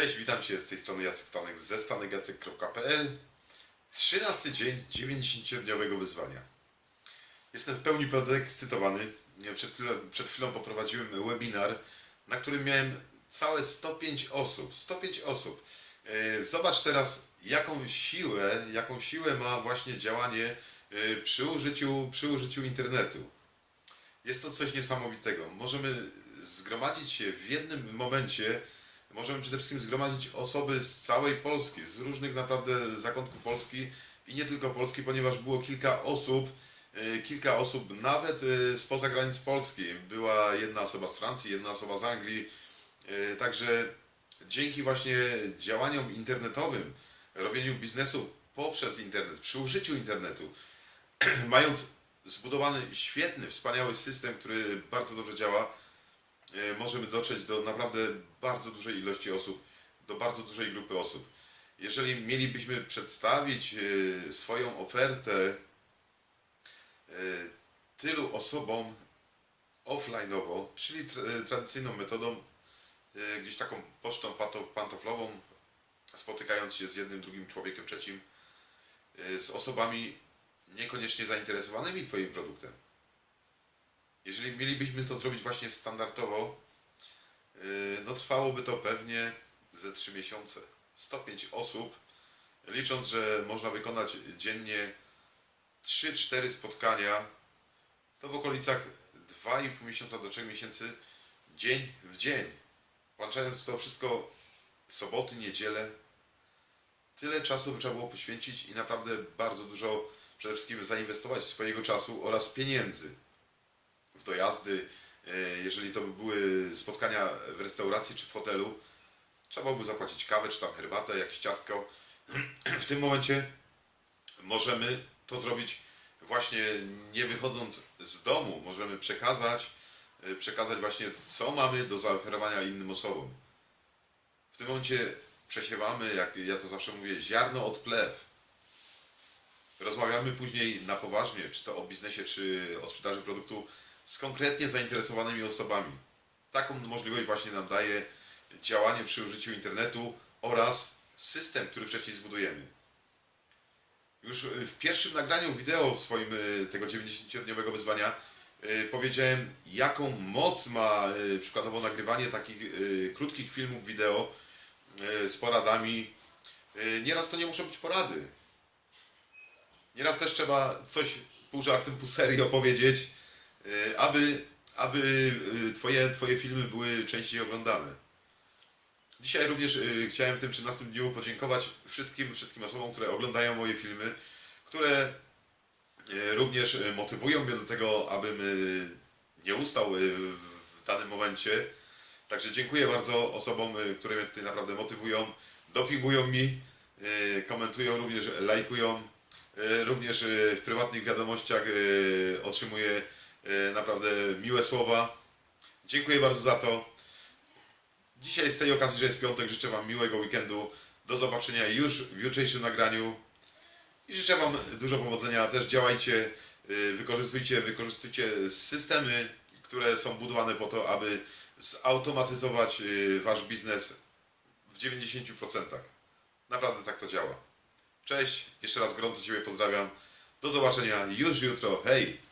Cześć, witam Cię z tej strony Jacek Stanek ze stanegacek.pl 13 dzień 90-dniowego wyzwania. Jestem w pełni podekscytowany. Przed chwilą, przed chwilą poprowadziłem webinar, na którym miałem całe 105 osób. 105 osób. E, Zobacz teraz, jaką siłę, jaką siłę ma właśnie działanie e, przy użyciu, przy użyciu internetu. Jest to coś niesamowitego. Możemy zgromadzić się w jednym momencie, możemy przede wszystkim zgromadzić osoby z całej Polski, z różnych naprawdę zakątków Polski i nie tylko Polski, ponieważ było kilka osób, e, kilka osób nawet e, spoza granic Polski. Była jedna osoba z Francji, jedna osoba z Anglii. E, Także dzięki właśnie działaniom internetowym, robieniu biznesu poprzez internet, przy użyciu internetu, mając zbudowany świetny, wspaniały system, który bardzo dobrze działa, możemy dotrzeć do naprawdę bardzo dużej ilości osób, do bardzo dużej grupy osób. Jeżeli mielibyśmy przedstawić e, swoją ofertę e, tylu osobom offline'owo, czyli tra- tradycyjną metodą, e, gdzieś taką pocztą pantoflową, spotykając się z jednym, drugim człowiekiem trzecim, e, z osobami niekoniecznie zainteresowanymi Twoim produktem. Jeżeli mielibyśmy to zrobić właśnie standardowo, yy, no trwałoby to pewnie ze 3 miesiące. 105 osób, licząc, że można wykonać dziennie 3-4 spotkania, to w okolicach 2,5 miesiąca do 3 miesięcy, dzień w dzień. Włączając to wszystko soboty, niedzielę, tyle czasu by trzeba było poświęcić i naprawdę bardzo dużo przede wszystkim zainwestować swojego czasu oraz pieniędzy w dojazdy. E, Jeżeli to by były spotkania w restauracji czy w hotelu, trzeba byłoby zapłacić kawę, czy tam herbatę, jakieś ciastko. W tym momencie możemy to zrobić właśnie nie wychodząc z domu. Możemy przekazać, e, przekazać właśnie co mamy do zaoferowania innym osobom. W tym momencie przesiewamy, jak ja to zawsze mówię, ziarno od plew. Rozmawiamy później na poważnie, czy to o biznesie, czy o sprzedaży produktu z konkretnie zainteresowanymi osobami. Taką możliwość właśnie nam daje działanie przy użyciu internetu oraz system, który wcześniej zbudujemy. Już w pierwszym nagraniu wideo swoim y, tego 90-dniowego wyzwania y, powiedziałem, jaką moc ma y, przykładowo nagrywanie takich krótkich filmów wideo z poradami. Nieraz to nie muszą być porady. Nieraz też trzeba coś pół żartem, pół serio powiedzieć, aby, aby y, twoje, twoje filmy były częściej oglądane. Dzisiaj również y, chciałem w tym 13 dniu podziękować wszystkim, wszystkim osobom, które oglądają moje filmy, które również motywują mnie do tego, abym nie ustał w danym momencie. Także dziękuję bardzo osobom, które mnie tutaj naprawdę motywują, dopingują mi, komentują również, lajkują. Również w prywatnych wiadomościach otrzymuję naprawdę miłe słowa. Dziękuję bardzo za to. Dzisiaj z tej okazji, że jest piątek, życzę Wam miłego weekendu. Do zobaczenia już w jutrzejszym nagraniu. I życzę Wam dużo powodzenia. Też działajcie, y, wykorzystujcie, wykorzystujcie systemy, które są budowane po to, aby zautomatyzować y, Wasz biznes w 90%. Naprawdę tak to działa. Cześć, jeszcze raz gorąco Ciebie pozdrawiam. Do zobaczenia już jutro. Hej!